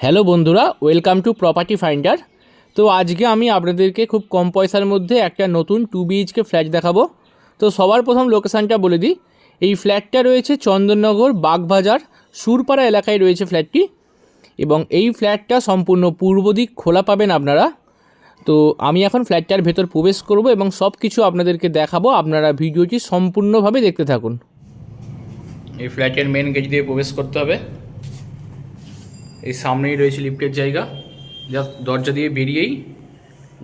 Hello বন্ধুরা, welcome to property finder. তো আজকে আমি আপনাদেরকে খুব কম পয়সার মধ্যে একটা নতুন টু বিএইচকে ফ্ল্যাট দেখাবো। তো সবার প্রথম লোকেশানটা বলে দিই। এই ফ্ল্যাটটা রয়েছে চন্দননগর বাগবাজার, সুরপাড়া এলাকায় রয়েছে ফ্ল্যাটটি এবং এই ফ্ল্যাটটা সম্পূর্ণ পূর্ব দিক খোলা পাবেন আপনারা। তো আমি এখন ফ্ল্যাটটার ভেতর প্রবেশ করব এবং সব কিছু আপনাদেরকে দেখাবো। আপনারা ভিডিওটি সম্পূর্ণভাবে দেখতে থাকুন। এই ফ্ল্যাটের মেন গেট দিয়ে প্রবেশ করতে হবে। এই সামনেই রয়েছে লিফটের জায়গা। যা দরজা দিয়ে বেরিয়েই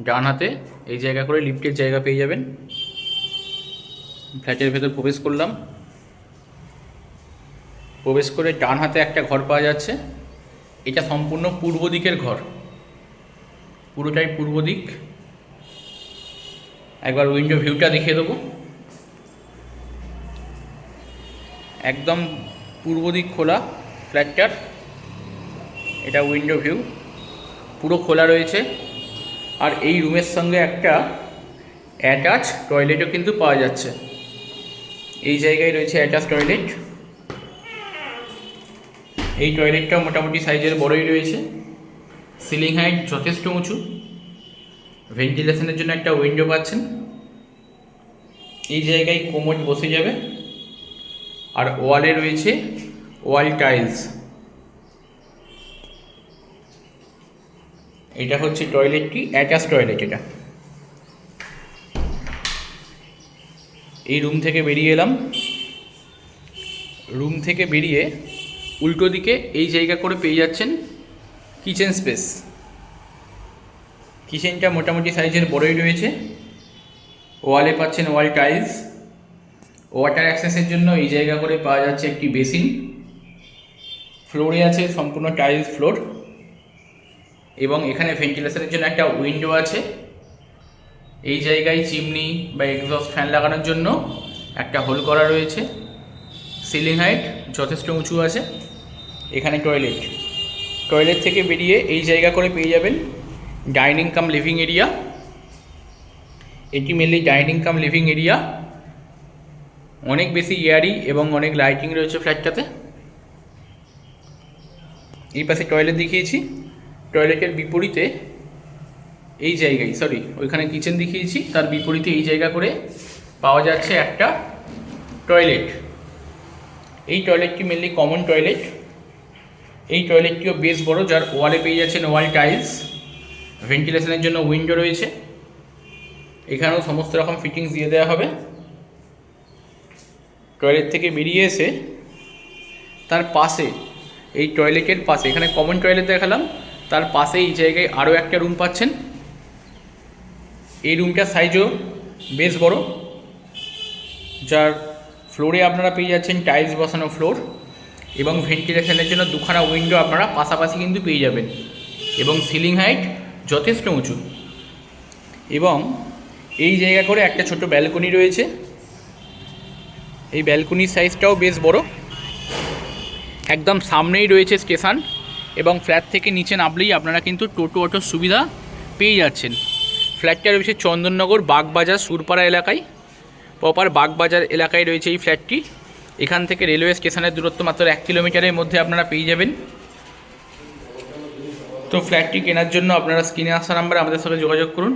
ডান হাতে এই জায়গা করে লিফটের জায়গা পেয়ে যাবেন। ফ্ল্যাটের ভেতর প্রবেশ করলাম। প্রবেশ করে ডান হাতে একটা ঘর পাওয়া যাচ্ছে। এটা সম্পূর্ণ পূর্ব দিকের ঘর। পুরোটাই পূর্ব দিক। একবার উইন্ডো ভিউটা দেখিয়ে দেবো। একদম পূর্ব দিক খোলা ফ্ল্যাটটার। এটা উইন্ডো ভিউ পুরো খোলা রয়েছে। আর এই রুমের সঙ্গে একটা অ্যাটাচ টয়লেটও কিন্তু পাওয়া যাচ্ছে। এই জায়গায় রয়েছে অ্যাটাচ টয়লেট এই টয়লেটটাও মোটামুটি সাইজের বড়ই রয়েছে। সিলিং হাইট যথেষ্ট উঁচু। ভেন্টিলেশনের জন্য একটা উইন্ডো পাচ্ছেন। এই জায়গায় কোমর বসে যাবে। আর ওয়ালে রয়েছে ওয়াল টাইলস এটা হচ্ছে টয়লেটটি অ্যাটাচ টয়লেট এটা। এই রুম থেকে বেরিয়ে এলাম। রুম থেকে বেরিয়ে উল্টো দিকে এই জায়গা করে পেয়ে যাচ্ছেন কিচেন স্পেস কিচেনটা মোটামুটি সাইজের বড়ই রয়েছে। ওয়ালে পাচ্ছেন ওয়াল টাইলস ওয়াটার অ্যাক্সেসের জন্য এই জায়গা করে পাওয়া যাচ্ছে একটি বেসিন ফ্লোরে আছে সম্পূর্ণ টাইলস ফ্লোর এবং এখানে ভেন্টিলেশনের জন্য একটা উইন্ডো আছে। এই জায়গায় চিমনি বা এক্সস্ট ফ্যান লাগানোর জন্য একটা হোল করা রয়েছে। সিলিং হাইট যথেষ্ট উঁচু আছে। এখানে টয়লেট টয়লেট থেকে বেরিয়ে এই জায়গা করে পেয়ে যাবেন ডাইনিং কাম লিভিং এরিয়া এটি mainly dining cum living area অনেক বেশি ইয়ারি এবং অনেক লাইটিং রয়েছে ফ্ল্যাটটাতে এই পাশে টয়লেট দেখিয়েছি। টয়লেটের বিপরীতে এই জায়গায় সরি ওইখানে কিচেন দেখিয়েছি, তার বিপরীতে এই জায়গা করে পাওয়া যাচ্ছে একটা টয়লেট এই টয়লেটটি মেনলি কমন টয়লেট এই টয়লেটটিও বেশ বড়, যার ওয়ালে পেয়ে যাচ্ছেন ওয়াল টাইলস ভেন্টিলেশনের জন্য উইন্ডো রয়েছে। এখানেও সমস্ত রকম ফিটিংস দিয়ে দেওয়া হবে। টয়লেট থেকে বেরিয়ে এসে তার পাশে, এই টয়লেটের পাশে, এখানে কমন টয়লেট দেখালাম। তার পাশে এই জায়গায় আরও একটা রুম পাচ্ছেন। এই রুমটার সাইজও বেশ বড়। যার ফ্লোরে আপনারা পেয়ে যাচ্ছেন টাইলস বসানো ফ্লোর এবং ভেন্টিলেশনের জন্য দুখানা উইন্ডো আপনারা পাশাপাশি কিন্তু পেয়ে যাবেন এবং সিলিং হাইট যথেষ্ট উঁচু। এবং এই জায়গা করে একটা ছোট ব্যালকনি রয়েছে। এই ব্যালকনির সাইজটাও বেশ বড়। একদম সামনেই রয়েছে স্টেশন এবং ফ্ল্যাট থেকে নিচে নামলেই আপনারা কিন্তু টোটো অটোর সুবিধা পেয়ে যাচ্ছেন। ফ্ল্যাটটা রয়েছে চন্দননগর বাগবাজার সুরপাড়া এলাকায়। প্রপার বাগবাজার এলাকায় রয়েছে এই ফ্ল্যাটটি। এখান থেকে রেলওয়ে স্টেশনের দূরত্ব মাত্র এক কিলোমিটারের মধ্যে আপনারা পেয়ে যাবেন। তো ফ্ল্যাটটি কেনার জন্য আপনারা স্ক্রিনে আসা নাম্বারে আমাদের সাথে যোগাযোগ করুন।